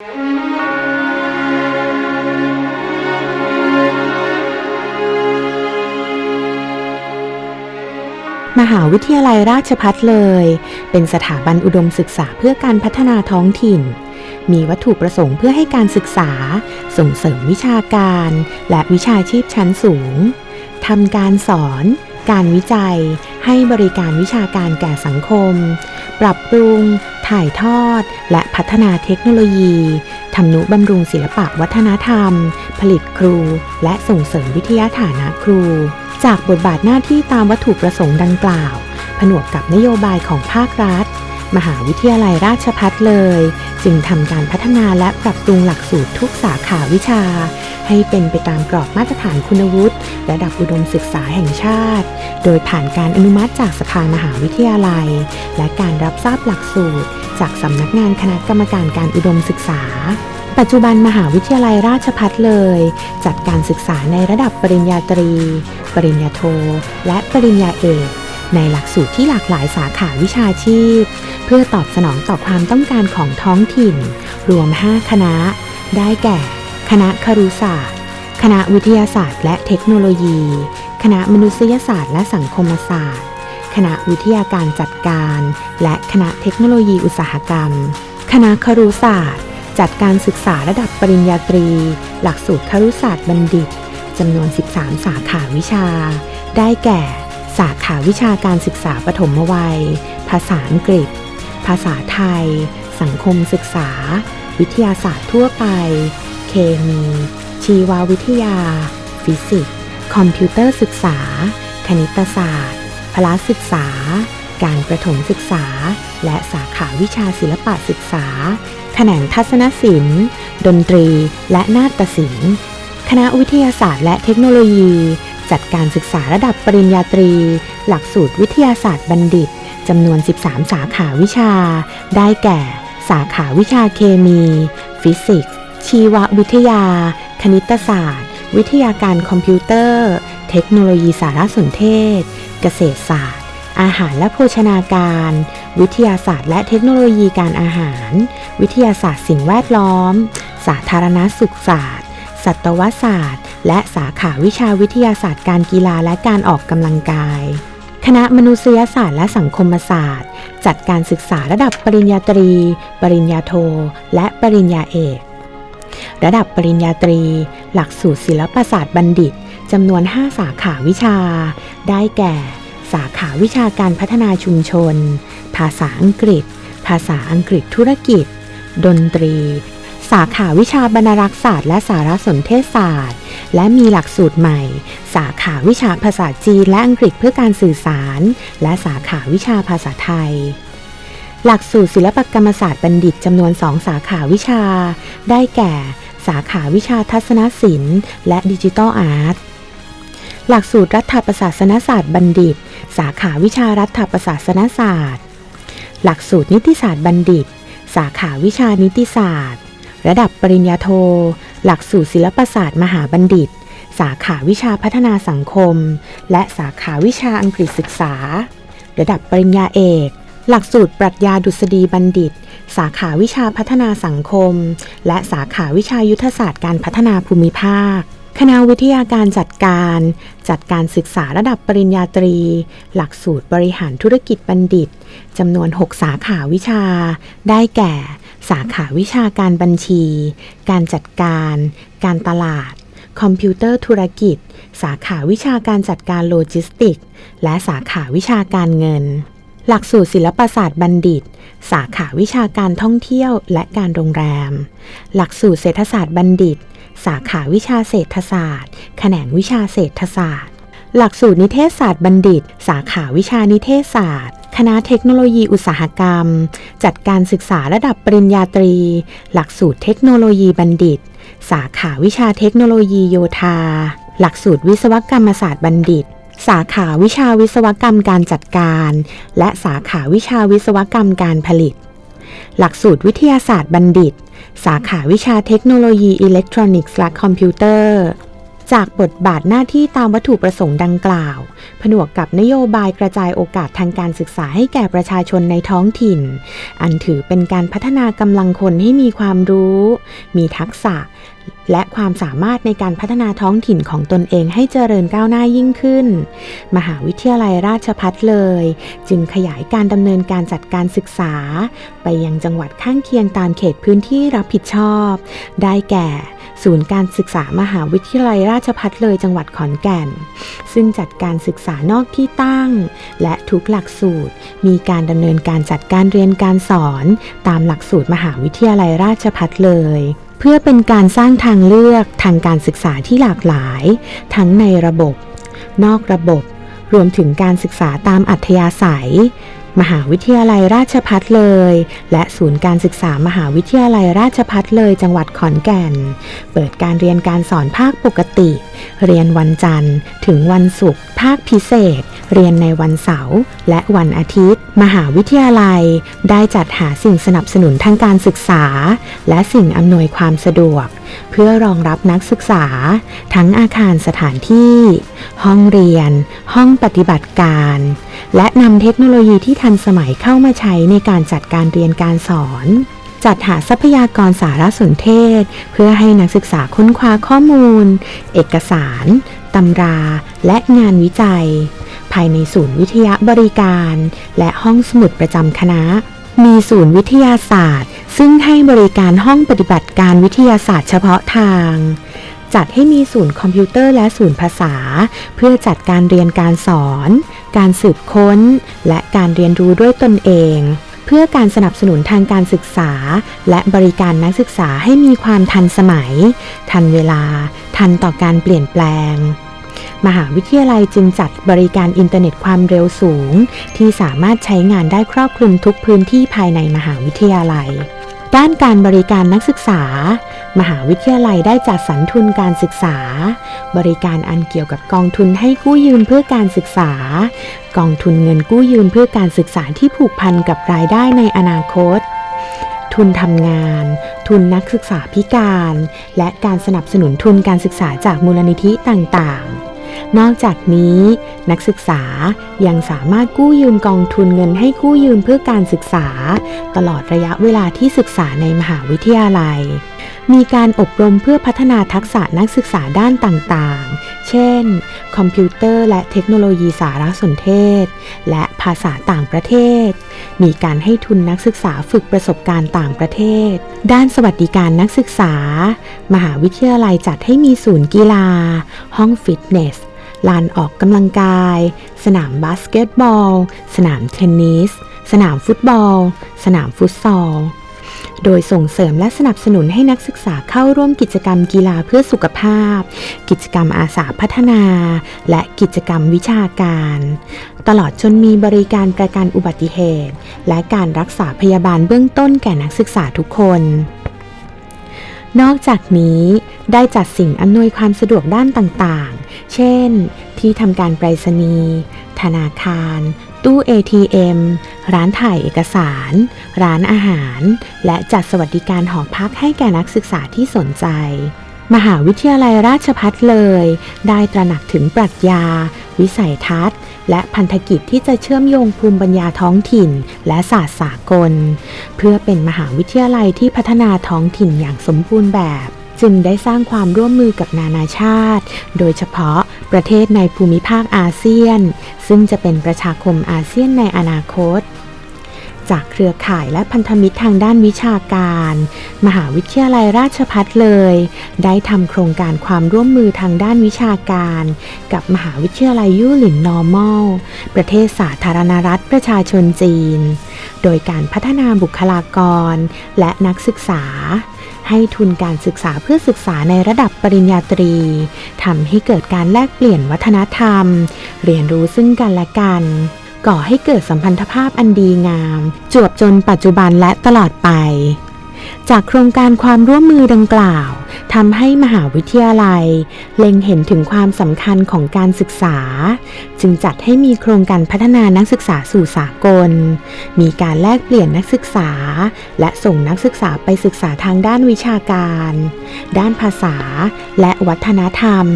มหาวิทยาลัยราชพัฒเลย เป็นสถาบันอุดมศึกษาเพื่อการพัฒนาท้องถิ่น มีวัตถุประสงค์เพื่อให้การศึกษา ส่งเสริมวิชาการ และวิชาชีพชั้นสูงทำการสอน การวิจัย ให้บริการวิชาการแก่สังคม ปรับปรุง ถ่ายทอด และพัฒนาเทคโนโลยีทำนุบำรุงศิลปะวัฒนธรรม ผลิตครู และส่งเสริมวิทยาฐานะครู จากบทบาทหน้าที่ตามวัตถุประสงค์ดังกล่าว ผนวกกับนโยบายของภาครัฐ มหาวิทยาลัยราชพัฒเลย จึงทำการพัฒนาและปรับปรุงหลักสูตรทุกสาขาวิชา ให้เป็นไปตามกรอบมาตรฐานคุณวุฒิระดับอุดมศึกษาแห่งชาติ โดยผ่านการอนุมัติจากสภามหาวิทยาลัย และการรับทราบหลักสูตร จากสำนักงานคณะกรรมการการอุดมศึกษาปัจจุบันมหาวิทยาลัยราชพัฒเลย จัดการศึกษาในระดับปริญญาตรี ปริญญาโท และปริญญาเอก ในหลักสูตรที่หลากหลายสาขาวิชาชีพ เพื่อตอบสนองต่อความต้องการของท้องถิ่น รวม 5 คณะ ได้แก่ คณะครุศาสตร์ คณะวิทยาศาสตร์ และเทคโนโลยี คณะมนุษยศาสตร์และสังคมศาสตร์ คณะวิทยาการจัดการ และคณะเทคโนโลยีอุตสาหกรรม คณะครุศาสตร์ จัดการศึกษาระดับปริญญาตรี หลักสูตรครุศาสตร์บัณฑิตจำนวน 13 สาขาวิชา ได้แก่ สาขาวิชาการศึกษาปฐมวัย ภาษาอังกฤษ ภาษาไทย สังคมศึกษา วิทยาศาสตร์ทั่วไป เคมี ชีววิทยา ฟิสิกส์ คอมพิวเตอร์ศึกษา คณิตศาสตร์ พละศึกษา การประถมศึกษา และสาขาวิชาศิลปะศึกษา แขนงทัศนศิลป์ ดนตรี และนาฏศิลป์ คณะวิทยาศาสตร์และเทคโนโลยี จัดการศึกษาระดับปริญญาตรี หลักสูตรวิทยาศาสตร์บัณฑิตจำนวน 13 สาขาวิชา ได้แก่ สาขาวิชาเคมี ฟิสิกส์ ชีววิทยา คณิตศาสตร์ วิทยาการคอมพิวเตอร์ เทคโนโลยีสารสนเทศ เกษตรศาสตร์ อาหารและโภชนาการ วิทยาศาสตร์และเทคโนโลยีการอาหาร วิทยาศาสตร์สิ่งแวดล้อม สาธารณสุขศาสตร์ สัตวศาสตร์ และสาขาวิชาวิทยาศาสตร์การกีฬาและการออกกำลังกาย คณะมนุษยศาสตร์และสังคมศาสตร์ จัดการศึกษาระดับปริญญาตรี ปริญญาโท และปริญญาเอก ระดับปริญญาตรี หลักสูตรศิลปศาสตร์บัณฑิตจำนวน 5 สาขาวิชา ได้แก่ สาขาวิชาการพัฒนาชุมชน ภาษาอังกฤษ ภาษาอังกฤษธุรกิจ ดนตรี สาขาวิชาบรรณรักษศาสตร์และสารสนเทศศาสตร์ และมีหลักสูตรใหม่ สาขาวิชาภาษาจีนและอังกฤษเพื่อการสื่อสาร และสาขาวิชาภาษาไทย หลักสูตรศิลปกรรมศาสตร์บัณฑิตจำนวน2สาขาวิชา ได้แก่ สาขาวิชาทัศนศิลป์ และดิจิทัลอาร์ต หลักสูตรรัฐประศาสนศาสตร์บัณฑิต สาขาวิชารัฐประศาสนศาสตร์ หลักสูตรนิติศาสตร์บัณฑิต สาขาวิชานิติศาสตร์ ระดับปริญญาโท หลักสูตรศิลปศาสตร์มหาบัณฑิต สาขาวิชาพัฒนาสังคม และสาขาวิชาอังกฤษศึกษา ระดับปริญญาเอก หลักสูตรปรัชญาดุษฎีบัณฑิต สาขาวิชาพัฒนาสังคม และสาขาวิชายุทธศาสตร์การพัฒนาภูมิภาค คณะวิทยาการจัดการ จัดการศึกษาระดับปริญญาตรี หลักสูตรบริหารธุรกิจบัณฑิตจำนวน 6 สาขาวิชา ได้แก่ สาขาวิชาการบัญชี การจัดการ การตลาด คอมพิวเตอร์ธุรกิจ สาขาวิชาการจัดการโลจิสติกส์และสาขาวิชาการเงิน หลักสูตรศิลปศาสตร์บัณฑิต สาขาวิชาการท่องเที่ยวและการโรงแรม หลักสูตรเศรษฐศาสตร์บัณฑิต สาขาวิชาเศรษฐศาสตร์ แขนงวิชาเศรษฐศาสตร์ หลักสูตรนิเทศศาสตร์บัณฑิต สาขาวิชานิเทศศาสตร์ คณะเทคโนโลยีอุตสาหกรรม จัดการศึกษาระดับปริญญาตรี หลักสูตรเทคโนโลยีบัณฑิต สาขาวิชาเทคโนโลยีโยธา หลักสูตรวิศวกรรมศาสตร์บัณฑิต สาขาวิชาวิศวกรรมการจัดการ และสาขาวิชาวิศวกรรมการผลิต หลักสูตรวิทยาศาสตร์บัณฑิต สาขาวิชาเทคโนโลยีอิเล็กทรอนิกส์และคอมพิวเตอร์ จากบทบาทหน้าที่ตามวัตถุประสงค์ดังกล่าว ผนวกกับนโยบายกระจายโอกาสทางการศึกษาให้แก่ประชาชนในท้องถิ่น อันถือเป็นการพัฒนากำลังคนให้มีความรู้ มีทักษะ และความสามารถในการพัฒนาท้องถิ่นของตนเองให้เจริญก้าวหน้ายิ่งขึ้น มหาวิทยาลัยราชพัฒเลย จึงขยายการดำเนินการจัดการศึกษา ไปยังจังหวัดข้างเคียงตามเขตพื้นที่รับผิดชอบ ได้แก่ ศูนย์การศึกษามหาวิทยาลัยราชพัฒเลยจังหวัดขอนแก่น ซึ่งจัดการศึกษานอกที่ตั้ง และทุกหลักสูตร มีการดำเนินการจัดการเรียนการสอน ตามหลักสูตรมหาวิทยาลัยราชพัฒเลย เพื่อเป็นการสร้างทางเลือกทางการศึกษาที่หลากหลาย ทั้งในระบบ นอกระบบ รวมถึงการศึกษาตามอัธยาศัย มหาวิทยาลัยราชพัฒเลย และศูนย์การศึกษามหาวิทยาลัยราชพัฒเลย จังหวัดขอนแก่น เปิดการเรียนการสอนภาคปกติ เรียนวันจันทร์ ถึงวันศุกร์ภาคพิเศษ เรียนในวันเสาร์และวันอาทิตย์ มหาวิทยาลัย ได้จัดหาสิ่งสนับสนุนทางการศึกษา และสิ่งอำนวยความสะดวก เพื่อรองรับนักศึกษา ทั้งอาคารสถานที่ ห้องเรียน ห้องปฏิบัติการ และนำเทคโนโลยีที่ทันสมัยเข้ามาใช้ในการจัดการเรียนการสอนจัดหาทรัพยากรสารสนเทศ เพื่อให้นักศึกษาค้นคว้าข้อมูล เอกสาร ตำรา และงานวิจัย ภายในศูนย์วิทยาบริการ และห้องสมุดประจำคณะ มีศูนย์วิทยาศาสตร์ ซึ่งให้บริการห้องปฏิบัติการวิทยาศาสตร์เฉพาะทาง จัดให้มีศูนย์คอมพิวเตอร์และศูนย์ภาษา เพื่อจัดการเรียนการสอน การสืบค้น และการเรียนรู้ด้วยตนเองเพื่อการสนับสนุนทางการศึกษา และบริการนักศึกษาให้มีความทันสมัย ทันเวลา ทันต่อการเปลี่ยนแปลง มหาวิทยาลัยจึงจัดบริการอินเทอร์เน็ตความเร็วสูง ที่สามารถใช้งานได้ครอบคลุมทุกพื้นที่ภายในมหาวิทยาลัย ด้านการบริการนักศึกษา มหาวิทยาลัยได้จัดสรรทุนการศึกษา บริการอันเกี่ยวกับกองทุนให้กู้ยืมเพื่อการศึกษา กองทุนเงินกู้ยืมเพื่อการศึกษาที่ผูกพันกับรายได้ในอนาคต ทุนทำงาน ทุนนักศึกษาพิการ และการสนับสนุนทุนการศึกษาจากมูลนิธิต่างๆ นอกจากนี้ นักศึกษายังสามารถกู้ยืมกองทุนเงินให้กู้ยืมเพื่อการศึกษา ตลอดระยะเวลาที่ศึกษาในมหาวิทยาลัย มีการอบรมเพื่อพัฒนาทักษะนักศึกษาด้านต่างๆ เช่น คอมพิวเตอร์และเทคโนโลยีสารสนเทศ และภาษาต่างประเทศ มีการให้ทุนนักศึกษาฝึกประสบการณ์ต่างประเทศ ด้านสวัสดิการนักศึกษา มหาวิทยาลัยจัดให้มีศูนย์กีฬา ห้องฟิตเนส ลานออกกำลังกาย สนามบาสเกตบอล สนามเทนนิส สนามฟุตบอล สนามฟุตซอล โดยส่งเสริมและสนับสนุนให้นักศึกษาเข้าร่วมกิจกรรมกีฬาเพื่อสุขภาพ กิจกรรมอาสาพัฒนา และกิจกรรมวิชาการ ตลอดจนมีบริการประกันอุบัติเหตุ และการรักษาพยาบาลเบื้องต้นแก่นักศึกษาทุกคนนอกจากนี้ได้จัดสิ่งอำนวยความสะดวกด้านต่าง เช่น ที่ทำการไปรษณีย์ ธนาคาร ตู้ ATM ร้านถ่ายเอกสาร ร้านอาหาร และจัดสวัสดิการหอพักให้แก่นักศึกษาที่สนใจ มหาวิทยาลัยราชพัฒเลย ได้ตระหนักถึงปรัชญา วิสัยทัศน์และพันธกิจที่จะเชื่อมโยงภูมิปัญญาท้องถิ่น และศาสตร์สากล เพื่อเป็นมหาวิทยาลัยที่พัฒนาท้องถิ่นอย่างสมบูรณ์แบบ จึงได้สร้างความร่วมมือกับนานาชาติ โดยเฉพาะประเทศในภูมิภาคอาเซียน ซึ่งจะเป็นประชาคมอาเซียนในอนาคต จากเครือข่ายและพันธมิตรทางด้านวิชาการ มหาวิทยาลัยราชพัฒเลย ได้ทำโครงการความร่วมมือทางด้านวิชาการ กับมหาวิทยาลัยยู่หลินนอร์มอลประเทศสาธารณรัฐประชาชนจีน โดยการพัฒนาบุคลากรและนักศึกษา ให้ทุนการศึกษาเพื่อศึกษาในระดับปริญญาตรีทำให้เกิดการแลกเปลี่ยนวัฒนธรรม เรียนรู้ซึ่งกันและกัน ก่อให้เกิดสัมพันธภาพอันดีงาม จวบจนปัจจุบันและตลอดไป จากโครงการความร่วมมือดังกล่าว ทำให้มหาวิทยาลัย เล็งเห็นถึงความสำคัญของการศึกษา จึงจัดให้มีโครงการพัฒนานักศึกษาสู่สากล มีการแลกเปลี่ยนนักศึกษา และส่งนักศึกษาไปศึกษาทางด้านวิชาการ ด้านภาษา และวัฒนธรรม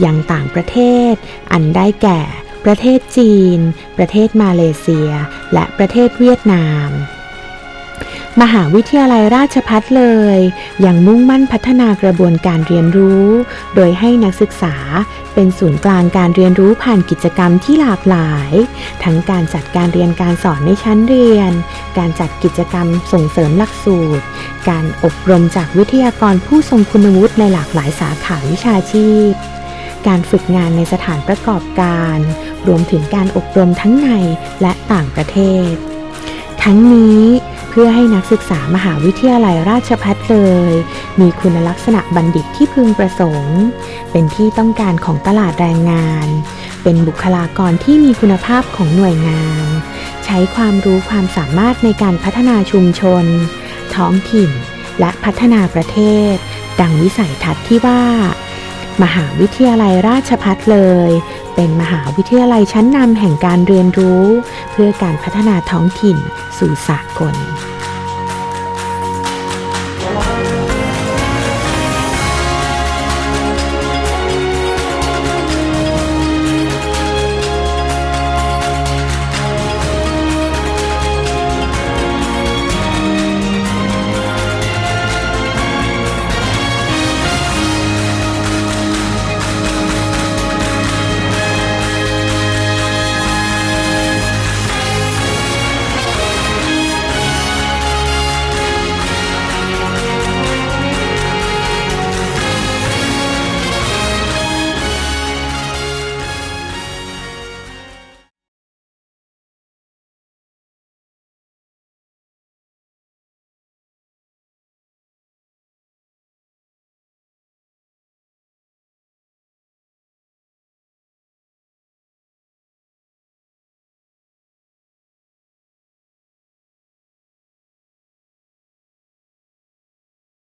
อย่างต่างประเทศ อันได้แก่ ประเทศจีน ประเทศมาเลเซีย และประเทศเวียดนาม มหาวิทยาลัยราชพัฒเลย ยังมุ่งมั่นพัฒนากระบวนการเรียนรู้ โดยให้นักศึกษาเป็นศูนย์กลางการเรียนรู้ผ่านกิจกรรมที่หลากหลาย ทั้งการจัดการเรียนการสอนในชั้นเรียน การจัดกิจกรรมส่งเสริมหลักสูตร การอบรมจากวิทยากรผู้ทรงคุณวุฒิในหลากหลายสาขาวิชาชีพ การฝึกงานในสถานประกอบการ รวมถึงการอบรมทั้งในและต่างประเทศ ทั้งนี้ เพื่อให้นักศึกษามหาวิทยาลัยราชภัฏเลย มีคุณลักษณะบัณฑิตที่พึงประสงค์ เป็นที่ต้องการของตลาดแรงงาน เป็นบุคลากรที่มีคุณภาพของหน่วยงาน ใช้ความรู้ความสามารถในการพัฒนาชุมชน ท้องถิ่น และพัฒนาประเทศ ดังวิสัยทัศน์ที่ว่า มหาวิทยาลัยราชพัฒเลย เป็นมหาวิทยาลัยชั้นนำแห่งการเรียนรู้ เพื่อการพัฒนาท้องถิ่นสู่สากล